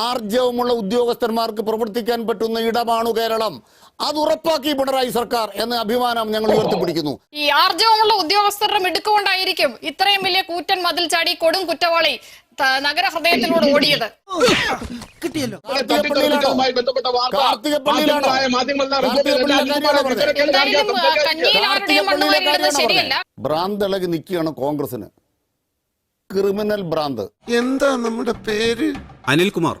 ആർജവമുള്ള ഉദ്യോഗസ്ഥന്മാർക്ക് പ്രവർത്തിക്കാൻ പറ്റുന്ന ഇടമാണ് കേരളം. അത് ഉറപ്പാക്കി പിണറായി സർക്കാർ എന്ന അഭിമാനം ഞങ്ങൾ ഉയർത്തിപ്പിടിക്കുന്നു. ഈ ആർജവമുള്ള ഉദ്യോഗസ്ഥരുടെ മിടുക്കുകൊണ്ടായിരിക്കും ഇത്രയും വലിയ കൂറ്റൻ മതിൽ ചാടി കൊടും കുറ്റവാളി നഗരഹൃദയത്തിലൂടെ ഓടിയത്. കിട്ടിയല്ലോ. ഭ്രാന്തളകി നിൽക്കുകയാണ് കോൺഗ്രസിന് ക്രിമിനൽ ഭ്രാന്ത് എന്താ നമ്മുടെ പേര്? അനിൽകുമാർ.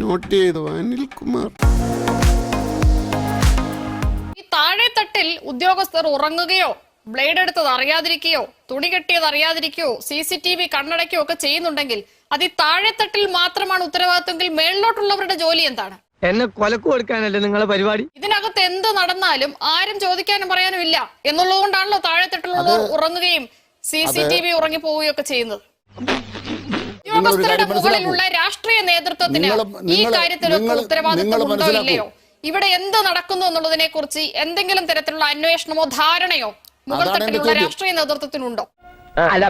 നോട്ട് ചെയ്തു അനിൽകുമാർ. ഈ താഴെത്തട്ടിൽ ഉദ്യോഗസ്ഥർ ഉറങ്ങുകയോ ബ്ലേഡ് എടുത്തത് അറിയാതിരിക്കുകയോ തുണി കെട്ടിയത് അറിയാതിരിക്കുകയോ സി സി ടി വി കണ്ണടയ്ക്കുകയോ ഒക്കെ ചെയ്യുന്നുണ്ടെങ്കിൽ അത് ഈ താഴെത്തട്ടിൽ മാത്രമാണ് ഉത്തരവാദിത്വമെങ്കിൽ മേളിലോട്ടുള്ളവരുടെ ജോലി എന്താണ്? എന്നെ കൊലക്ക് കൊടുക്കാനല്ലേ നിങ്ങളെ പരിപാടി? ഇതിനകത്ത് എന്ത് നടന്നാലും ആരും ചോദിക്കാനും പറയാനും ഇല്ല എന്നുള്ളത് കൊണ്ടാണല്ലോ താഴെത്തട്ടിലുള്ളവർ ഉറങ്ങുകയും സി സി ടി വി ഉറങ്ങി പോവുകയൊക്കെ ഒക്കെ ചെയ്യുന്നത്. ഉദ്യോഗസ്ഥരുടെ. മുകളിലുള്ള രാഷ്ട്രീയ നേതൃത്വത്തിന് ഈ കാര്യത്തിലൊക്കെ നിങ്ങൾ- നിങ്ങൾ ഉത്തരവാദിത്വം ഉണ്ടോ ഇല്ലയോ? ഇവിടെ എന്ത് നടക്കുന്നു എന്നുള്ളതിനെ കുറിച്ച് എന്തെങ്കിലും തരത്തിലുള്ള അന്വേഷണമോ ധാരണയോ മുകൾ തട്ടിലുള്ള രാഷ്ട്രീയ നേതൃത്വത്തിനുണ്ടോ? അല്ല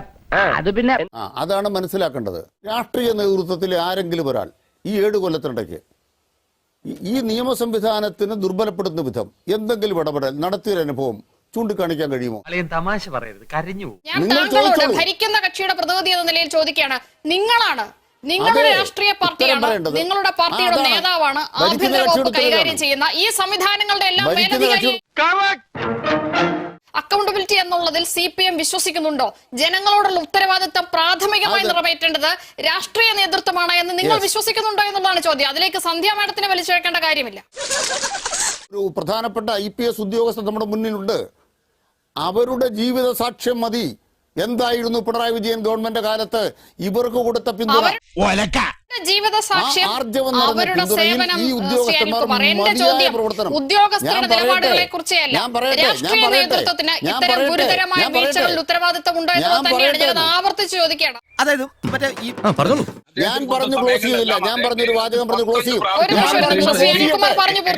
അത് പിന്നെ അതാണ് മനസ്സിലാക്കേണ്ടത്. രാഷ്ട്രീയ നേതൃത്വത്തിൽ ആരെങ്കിലും ഒരാൾ ഈ ഏഴ് കൊല്ലത്തിനിടയ്ക്ക് ഈ- ഈ നിയമ സംവിധാനത്തിന് ദുർബലപ്പെടുന്ന വിധം എന്തെങ്കിലും ഇടപെടൽ നടത്തിയൊരു അനുഭവം ചൂണ്ടിക്കാണിക്കാൻ കഴിയുമോ തമാശ പറയരുത് കരഞ്ഞു ഞാൻ നിങ്ങൾ താങ്കളോട് ചോദിച്ചോളൂ. ഭരിക്കുന്ന കക്ഷിയുടെ പ്രതിനിധി എന്ന നിലയിൽ ചോദിക്കുകയാണ് നിങ്ങളാണ് നിങ്ങളുടെ അതെ, രാഷ്ട്രീയ ഉത്തരം പാർട്ടിയാണ് പറയേണ്ടത്. നിങ്ങളുടെ പാർട്ടിയുടെ ആ, അതാണ്. നേതാവാണ് ഭരിക്കുന്ന ആഭ്യന്തര കക്ഷിയുടെ വകുപ്പ് കൈകാര്യം ഉത്തരവാണ്. ചെയ്യുന്ന ഈ സംവിധാനങ്ങളുടെ എല്ലാം ഭരിക്കുന്ന മേലധികാരി കക്ഷി അക്കൗണ്ടബിലിറ്റി എന്നുള്ളതിൽ സി പി എം വിശ്വസിക്കുന്നുണ്ടോ ജനങ്ങളോടുള്ള ഉത്തരവാദിത്തം പ്രാഥമികമായി അത് നിറവേറ്റേണ്ടത് രാഷ്ട്രീയ നേതൃത്വമാണ് എന്ന് നിങ്ങൾ Yes. വിശ്വസിക്കുന്നുണ്ടോ എന്നുള്ളതാണ് ചോദ്യം അതിലേക്ക് സന്ധ്യ മാഡത്തിന് വലിച്ചേക്കേണ്ട കാര്യമില്ല ഒരു പ്രധാനപ്പെട്ട ഐ പി എസ് ഉദ്യോഗസ്ഥർ നമ്മുടെ മുന്നിലുണ്ട് അവരുടെ ജീവിത സാക്ഷ്യം മതി. എന്തായിരുന്നു പിണറായി വിജയൻ ഗവൺമെന്റ് കാലത്ത്? ഇവർക്ക് കൊടുത്ത പിന്തുണ. ജീവിത സാക്ഷ്യം അവരുടെ സേവനം. ഉദ്യോഗസ്ഥരുടെ ഞാൻ പറയട്ടെ, നിലപാടുകളെ കുറിച്ചല്ല ഞാൻ പറയട്ടെ, ഞാൻ രാഷ്ട്രീയ നേതൃത്വത്തിന് ഞാൻ ഇത്തരം പറയട്ടെ, ഗുരുതരമായ ഞാൻ പറയട്ടെ. വീഴ്ചകളിൽ ഉത്തരവാദിത്തം ഉണ്ടോ ഞാൻ എന്നുള്ളത് തന്നെയാണ് പറയട്ടെ. ഞാനത് ചോദിക്കുകയാണ് അതായത് മറ്റേ ഞാൻ പറഞ്ഞു ക്ലോസ് ചെയ്തില്ല. ഞാൻ പറഞ്ഞൊരു വാചകം പറഞ്ഞു ക്ലോസ് ചെയ്യും.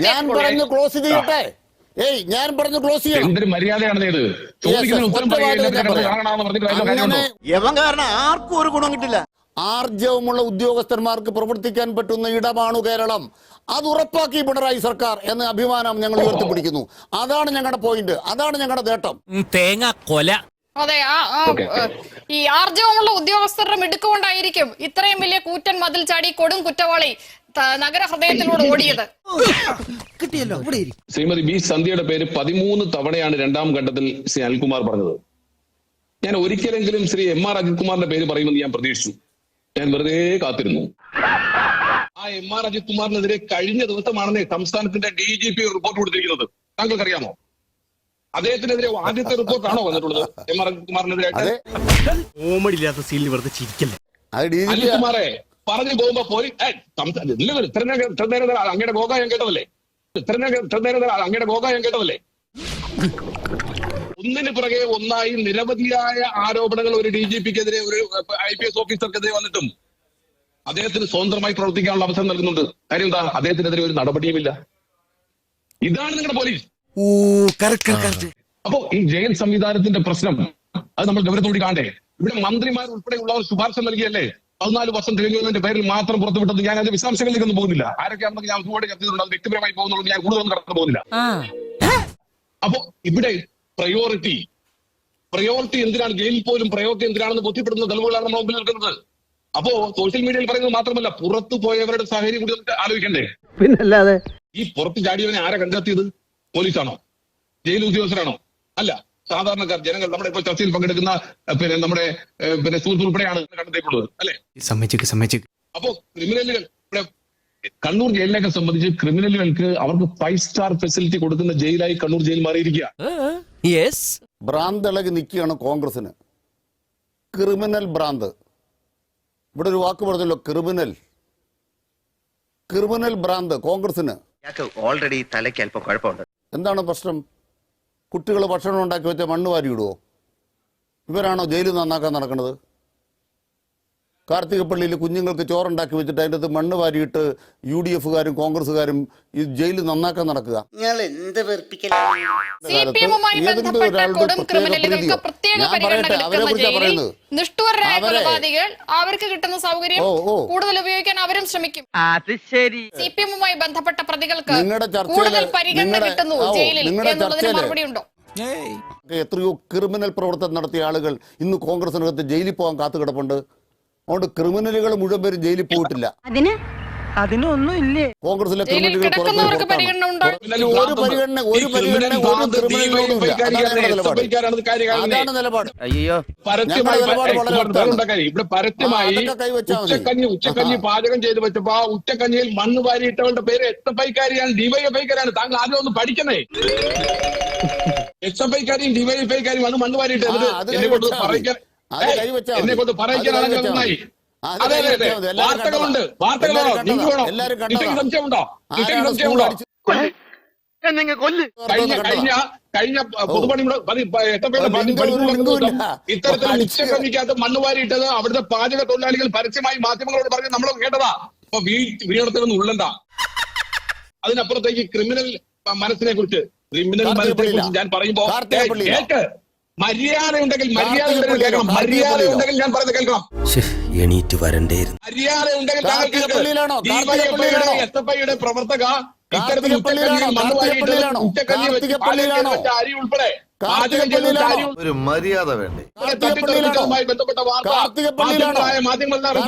ഞാൻ പറഞ്ഞു ക്ലോസ് ചെയ്യട്ടെ. ഏയ് ഞാൻ പറഞ്ഞു ക്ലോസ് ചെയ്യണം. എന്തൊരു മര്യാദയാണ് ഇത്? യവൻ കാരണം ആർക്കും ഒരു ഗുണം കിട്ടില്ല. ആർജവമുള്ള ഉദ്യോഗസ്ഥന്മാർക്ക് പ്രവർത്തിക്കാൻ പറ്റുന്ന ഇടമാണു കേരളം. അത് ഉറപ്പാക്കി പിണറായി സർക്കാർ എന്ന അഭിമാനം ഞങ്ങൾ ഉയർത്തിപ്പിടിക്കുന്നു. അതാണ് ഞങ്ങളുടെ പോയിന്റ് അതാണ് ഞങ്ങളുടെ നേട്ടം. തേങ്ങ കൊല. അതെ ആ ആ, ഈ ആർജവമുള്ള ഉദ്യോഗസ്ഥരുടെ മിടുക്കുകൊണ്ടായിരിക്കും ഇത്രയും വലിയ കൂറ്റൻ മതിൽ ചാടി കൊടും കുറ്റവാളി. ത- നഗരഹൃദയത്തിലൂടെ ഓടിയത്. കിട്ടിയല്ലോ ഇവിടെ ഇരി. ശ്രീമതി ബി സന്ധ്യയുടെ പേര് പതിമൂന്ന് തവണയാണ് രണ്ടാം ഘട്ടത്തിൽ ശ്രീ അനിൽകുമാർ പറഞ്ഞത്. ഞാൻ ഒരിക്കലെങ്കിലും ശ്രീ എം ആർ അജിത്കുമാറിന്റെ പേര് പറയുമെന്ന് ഞാൻ പ്രതീക്ഷിച്ചു. ഞാൻ വെറുതെ കാത്തിരുന്നു. ആ എം ആർ അജിത് കുമാറിനെതിരെ കഴിഞ്ഞ ദിവസമാണെന്ന് സംസ്ഥാനത്തിന്റെ ഡി ജി പി റിപ്പോർട്ട് കൊടുത്തിരിക്കുന്നത്. താങ്കൾക്കറിയാമോ? അദ്ദേഹത്തിനെതിരെ ആദ്യത്തെ റിപ്പോർട്ടാണോ വന്നിട്ടുള്ളത് എം ആർ അജിത് കുമാറിനെതിരായിട്ട് അതെ. ഓമടില്ലാത്ത സീനിൽ വെറുതെ ചിരിക്കല്ലേ? അത് ഡി ജി പി അനിൽകുമാറെ പറഞ്ഞു പോകുമ്പോ പോയി ഇത്ര നേരം ഇത്ര നേരം നേരം അങ്ങയുടെ ഗോഗ ഞാൻ കേട്ടതല്ലേ? ഇത്ര നേരം ഇത്ര നേരം നേരം അങ്ങയുടെ ഗോഗ ഞാൻ കേട്ടതല്ലേ? ഒന്നിന് പുറകെ ഒന്നായി നിരവധിയായ ആരോപണങ്ങൾ ഒരു ഡി ജി പിക്കെതിരെ ഒരു ഐ പി എസ് ഓഫീസർക്കെതിരെ വന്നിട്ടും അദ്ദേഹത്തിന് സ്വതന്ത്രമായി പ്രവർത്തിക്കാനുള്ള അവസരം നൽകുന്നുണ്ട്. കാര്യം എന്താ? അദ്ദേഹത്തിനെതിരെ ഒരു നടപടിയുമില്ല. ഇതാണ് നിങ്ങളുടെ പോലീസ്. അപ്പോ ഈ ജയിൽ സംവിധാനത്തിന്റെ പ്രശ്നം അത് നമ്മൾ ഗൗരവത്തോടി കാണേ ഇവിടെ മന്ത്രിമാർ ഉൾപ്പെടെയുള്ളവർ ശുപാർശ നൽകിയല്ലേ? പതിനാല് വർഷം തികഞ്ഞതിന്റെ പേരിൽ മാത്രം പുറത്തുവിട്ടത് ഞാൻ അതിന്റെ വിശദാംശങ്ങളിലേക്കൊന്നും പോകുന്നില്ല. ആരൊക്കെയാണെന്ന് ഞാൻ ഒരുപാട് ചർച്ച ചെയ്തിട്ടുണ്ട് അത് വ്യക്തിപരമായി പോകുന്നുള്ളൂ ഞാൻ കൂടുതലൊന്നും കടന്നു പോകുന്നില്ല. അപ്പോ ഇവിടെ പ്രയോറിറ്റി പ്രയോറിറ്റി എന്തിനാണ്? ജയിലിൽ പോലും പ്രയോറിറ്റി എന്തിനാണെന്ന് ബോധ്യപ്പെടുന്ന തെളിവുകളാണ് നമ്മൾ മുമ്പിൽ നിൽക്കുന്നത്. അപ്പോ സോഷ്യൽ മീഡിയയിൽ പറയുന്നത് മാത്രമല്ല പുറത്തു പോയവരുടെ സാഹചര്യം കൂടി നമുക്ക് ആലോചിക്കണ്ടേ? പിന്നല്ലാതെ ഈ പുറത്ത് ചാടിയവനെ ആരാ കണ്ടെത്തിയത്? പോലീസാണോ? ജയിൽ ഉദ്യോഗസ്ഥരാണോ? അല്ല. സാധാരണക്കാർ ജനങ്ങൾ നമ്മുടെ ഇപ്പോൾ ചർച്ചയിൽ പങ്കെടുക്കുന്ന പിന്നെ നമ്മുടെ പിന്നെ സുഹൃത്ത് ഉൾപ്പെടെയാണ് കണ്ടെത്തിയിട്ടുള്ളത് അല്ലെ? സമ്മതിച്ചു സമ്മതിച്ചു. അപ്പോ ക്രിമിനലുകൾ ഇവിടെ കണ്ണൂർ ജയിലിനെയൊക്കെ സംബന്ധിച്ച് ക്രിമിനലുകൾക്ക് അവർക്ക് ഫൈവ് സ്റ്റാർ ഫെസിലിറ്റി കൊടുക്കുന്ന ജയിലായി കണ്ണൂർ ജയിൽ മാറിയിരിക്കുക. യെസ്. ഭ്രാന്തളകി നിൽക്കുകയാണ് കോൺഗ്രസിന് ക്രിമിനൽ ഭ്രാന്ത്. ഇവിടെ ഒരു വാക്ക് പറഞ്ഞല്ലോ ക്രിമിനൽ. ക്രിമിനൽ ഭ്രാന്ത് കോൺഗ്രസിന് ഓൾറെഡി തലയ്ക്ക് അല്പം കുഴപ്പമുണ്ട്. എന്താണ് പ്രശ്നം? കുട്ടികൾ ഭക്ഷണം ഉണ്ടാക്കി വെച്ച മണ്ണ് ഇടുവോ ഇവരാണോ ജയിലിൽ നന്നാക്കാൻ നടക്കുന്നത്? കാർത്തികപ്പള്ളിയിൽ കുഞ്ഞുങ്ങൾക്ക് ചോറുണ്ടാക്കി വെച്ചിട്ട് അതിന്റെ അത് മണ്ണ് വാരിയിട്ട് യു ഡി എഫുകാരും കോൺഗ്രസ്സുകാരും ഈ ജയിലിൽ നന്നാക്കാൻ നടക്കുക. അവർക്ക് കിട്ടുന്ന സൗകര്യം. കൂടുതൽ ഉപയോഗിക്കാൻ അവരും ശ്രമിക്കും. അത് ശരി. സി പി എമ്മുമായി ബന്ധപ്പെട്ട പ്രതികൾക്ക് കൂടുതൽ പരിഗണന കിട്ടുന്നു ജയിലിൽ നിങ്ങളുടെ എന്നുള്ളതിന് മറുപടി ഉണ്ടോ? എത്രയോ ക്രിമിനൽ പ്രവർത്തനം നടത്തിയ ആളുകൾ ഇന്ന് കോൺഗ്രസിനകത്ത് ജയിലിൽ പോകാൻ കാത്തു കിടപ്പുണ്ട് അതുകൊണ്ട് ക്രിമിനലുകൾ മുഴുവൻ പേരും ജയിലിൽ പോയിട്ടില്ല. അതിന്? അതിനൊന്നും ഇല്ലേ കോൺഗ്രസിലെ ക്രിമിനലുകൾ ഒരു പരിഗണന ഒരു പരിഗണന ഒരു അതാണ് നിലപാട്. അയ്യോ ഇവിടെ പരസ്യമായി. ഉച്ചക്കഞ്ഞി ഉച്ചക്കഞ്ഞി പാചകം ചെയ്ത് വെച്ചപ്പോ ആ ഉച്ചക്കഞ്ഞിയിൽ മണ്ണ് വാരിയിട്ടവളുടെ പേര് എസ് എഫ് ഐക്കാരിയാണ് ഡിവൈഎഫ്ഐക്കാരാണ് താങ്കൾ ആദ്യം ഒന്ന് പഠിക്കണേ. എസ് എഫ് ഐക്കാരെയും ഡിവൈഎഫ്ഐക്കാരും വന്ന് മണ്ണ് വാരിയിട്ട് എന്നെ കൊണ്ട് പറയിക്കാൻ അത് മതി. വാർത്തകളുണ്ട് നിങ്ങൾക്കോ സംശയമുണ്ടോ? സംശയമുണ്ടോ? കഴിഞ്ഞ. കഴിഞ്ഞ കഴിഞ്ഞ പൊതുപണിയുടെ. ഇത്തരത്തിൽ അടിച്ച് ഉച്ചക്കഞ്ഞിക്കകത്ത് മണ്ണ് വാരിയിട്ടത് അവിടുത്തെ പാചക തൊഴിലാളികൾ പരസ്യമായി മാധ്യമങ്ങളോട് പറഞ്ഞ് നമ്മൾ കേട്ടതാ. അപ്പൊ വീ വീണത്തിനൊന്നും ഉള്ളണ്ട. അതിനപ്പുറത്തേക്ക് ക്രിമിനൽ മനസ്സിനെ കുറിച്ച് ക്രിമിനൽ മനസ്സിനെ കുറിച്ച് ഞാൻ പറയുമ്പോ കേട്ട് കേക്ക്. മര്യാദ ഉണ്ടെങ്കിൽ മര്യാദ ഉണ്ടെങ്കിൽ കേൾക്കണം. മര്യാദ ഉണ്ടെങ്കിൽ ഞാൻ പറയുന്നത് കേൾക്കണം. എണീറ്റ് വരണ്ടേ മര്യാദ ഉണ്ടെങ്കിൽ? എസ് എഫ് ഐയുടെ പ്രവർത്തക ഇത്തരത്തിൽ അരി ഉൾപ്പെടെ ഒരു മര്യാദ വേണ്ടേ? ബന്ധപ്പെട്ട വാർത്ത മാധ്യമങ്ങളുടെ?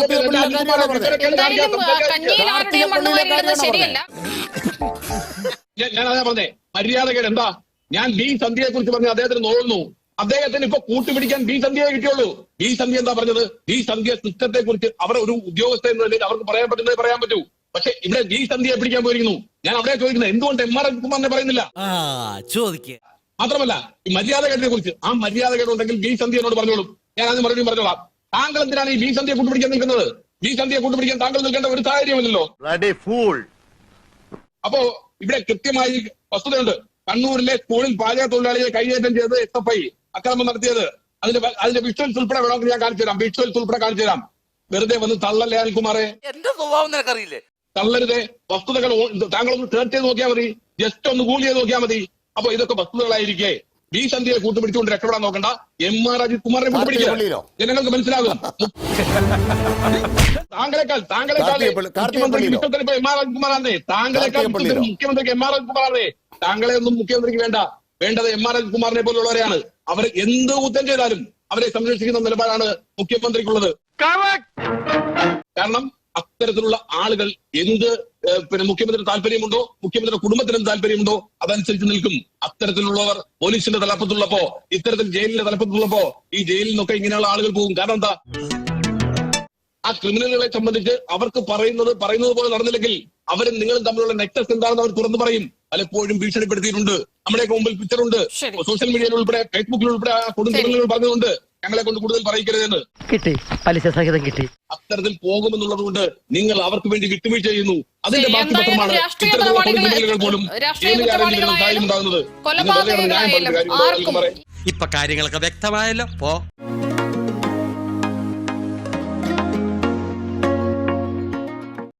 ഞാൻ അതാ പറഞ്ഞേ. മര്യാദകേട് എന്താ? ഞാൻ ബി സന്ധ്യയെ കുറിച്ച് പറഞ്ഞ അദ്ദേഹത്തിന് നോക്കുന്നു അദ്ദേഹത്തിന് ഇപ്പൊ കൂട്ടുപിടിക്കാൻ ബി സന്ധ്യയെ കിട്ടിയുള്ളൂ. ബി സന്ധ്യ എന്താ പറഞ്ഞത്? ബി സന്ധ്യ സിസ്റ്റത്തെ കുറിച്ച് അവർ ഒരു ഉദ്യോഗസ്ഥ എന്ന നിലയിൽ അവർക്ക് പറയാൻ പറ്റുന്നത് പറയാൻ പറ്റൂ. പക്ഷെ ഇവിടെ ബി സന്ധ്യയെ പിടിക്കാൻ പോയിരിക്കുന്നു. ഞാൻ അവിടെ ചോദിക്കുന്നത് എന്തുകൊണ്ട് എം ആർ കുമാറിനെ പറയുന്നില്ല? ആ ചോദിക്ക. മാത്രമല്ല ഈ മര്യാദകേടിനെ കുറിച്ച് ആ മര്യാദ ഉണ്ടെങ്കിൽ ബി സന്ധ്യ എന്നോട് പറഞ്ഞോളൂ. ഞാൻ അത് മറുപടി പറഞ്ഞോളാം. താങ്കൾ എന്തിനാണ് ഈ ബി സന്ധ്യയെ കൂട്ടുപിടിക്കാൻ നിൽക്കുന്നത്? ബി സന്ധ്യയെ കൂട്ടുപിടിക്കാൻ താങ്കൾ നിൽക്കേണ്ട ഒരു സാഹചര്യമല്ലോ ഫൂൾ അപ്പോ ഇവിടെ കൃത്യമായി വസ്തുതയുണ്ട്. കണ്ണൂരിലെ സ്കൂളിൽ പാചക തൊഴിലാളിയെ കൈയേറ്റം ചെയ്ത് എസ് എഫ് ഐ. അക്രമം നടത്തിയത്. അതിന്റെ അതിന്റെ വിഷ്വൽസ് ഉൾപ്പെടെ വേണമെങ്കിൽ ഞാൻ കാണിച്ചു തരാം. വിഷ്വൽസ് ഉൾപ്പെടെ കാണിച്ചു തരാം. വെറുതെ വന്ന് തള്ളല്ലേ അനിൽകുമാറെ എന്റെ സ്വഭാവം നിനക്കറിയില്ലേ? തള്ളരുതേ. വസ്തുതകൾ താങ്കൾ ഒന്ന് താങ്കളൊന്ന് സെർച്ച് ചെയ്ത് നോക്കിയാൽ മതി. ജസ്റ്റ് ഒന്ന് ഗൂഗിൾ ചെയ്ത് നോക്കിയാൽ മതി. അപ്പൊ ഇതൊക്കെ വസ്തുതകളായിരിക്കെ. ബി സന്ധ്യയെ കൂട്ടുപിടിച്ചുകൊണ്ട് രക്ഷപ്പെടാൻ നോക്കണ്ട. എം ആർ അജിത് കുമാറിനെ കൂട്ടുപിടിക്കുക ജനങ്ങൾക്ക് മനസ്സിലാകും. താങ്കളെക്കാൾ താങ്കളെക്കാൾ മുഖ്യമന്ത്രി എം ആർ അജിത്കുമാറാണേ താങ്കളെക്കാൾ കാർത്തികപ്പള്ളിയിലോ? വിശ്വത്തിന് മുഖ്യമന്ത്രിക്ക് എം ആർ അജിത്കുമാറാണേ താങ്കളെ ഒന്നും മുഖ്യമന്ത്രിക്ക് വേണ്ട. വേണ്ടത് എം ആർ അജിത് കുമാറിനെ പോലുള്ളവരെയാണ്. അവർ എന്ത് കുറ്റം ചെയ്താലും അവരെ സംരക്ഷിക്കുന്ന നിലപാടാണ് മുഖ്യമന്ത്രിക്കുള്ളത്. കാരണം അത്തരത്തിലുള്ള ആളുകൾ എന്ത് പിന്നെ മുഖ്യമന്ത്രി താല്പര്യമുണ്ടോ മുഖ്യമന്ത്രിയുടെ കുടുംബത്തിന് താല്പര്യമുണ്ടോ അതനുസരിച്ച് നിൽക്കും. അത്തരത്തിലുള്ളവർ പോലീസിന്റെ തലപ്പത്തുള്ളപ്പോ ഇത്തരത്തിൽ ജയിലിന്റെ തലപ്പത്തുള്ളപ്പോ ഈ ജയിലിൽ നിന്നൊക്കെ ഇങ്ങനെയുള്ള ആളുകൾ പോകും. കാരണം എന്താ? ആ ക്രിമിനലുകളെ സംബന്ധിച്ച് അവർക്ക് പറയുന്നത് പറയുന്നത് പോലെ നടന്നില്ലെങ്കിൽ അവരും നിങ്ങളും തമ്മിലുള്ള നെക്സസ് എന്താണെന്ന് അവർ തുറന്നു പറയും. പലപ്പോഴും ഭീഷണിപ്പെടുത്തിയിട്ടുണ്ട്. നമ്മുടെയൊക്കെ മുമ്പിൽ പിക്ചറുണ്ട് ഉണ്ട്. സോഷ്യൽ മീഡിയയിൽ ഉൾപ്പെടെ ഫേസ്ബുക്കിൽ ഉൾപ്പെടെ ആ കൊടും ശരി. പറഞ്ഞുകൊണ്ട് ഞങ്ങളെ കൊണ്ട് കൂടുതൽ പറയിക്കരുതെന്ന്. കിട്ടി. പലിശ സഹിതം കിട്ടി. അത്തരത്തിൽ പോകുമെന്നുള്ളത് കൊണ്ട് നിങ്ങൾ അവർക്ക് വേണ്ടി വിട്ടുവീഴ്ച ചെയ്യുന്നു. അതിന്റെ ബാക്കി പത്രമാണ് ഇത്തരത്തിലുള്ള പോലും ഉണ്ടാകുന്നത് ഇപ്പൊ കാര്യങ്ങളൊക്കെ വ്യക്തമായല്ലോ. പോ.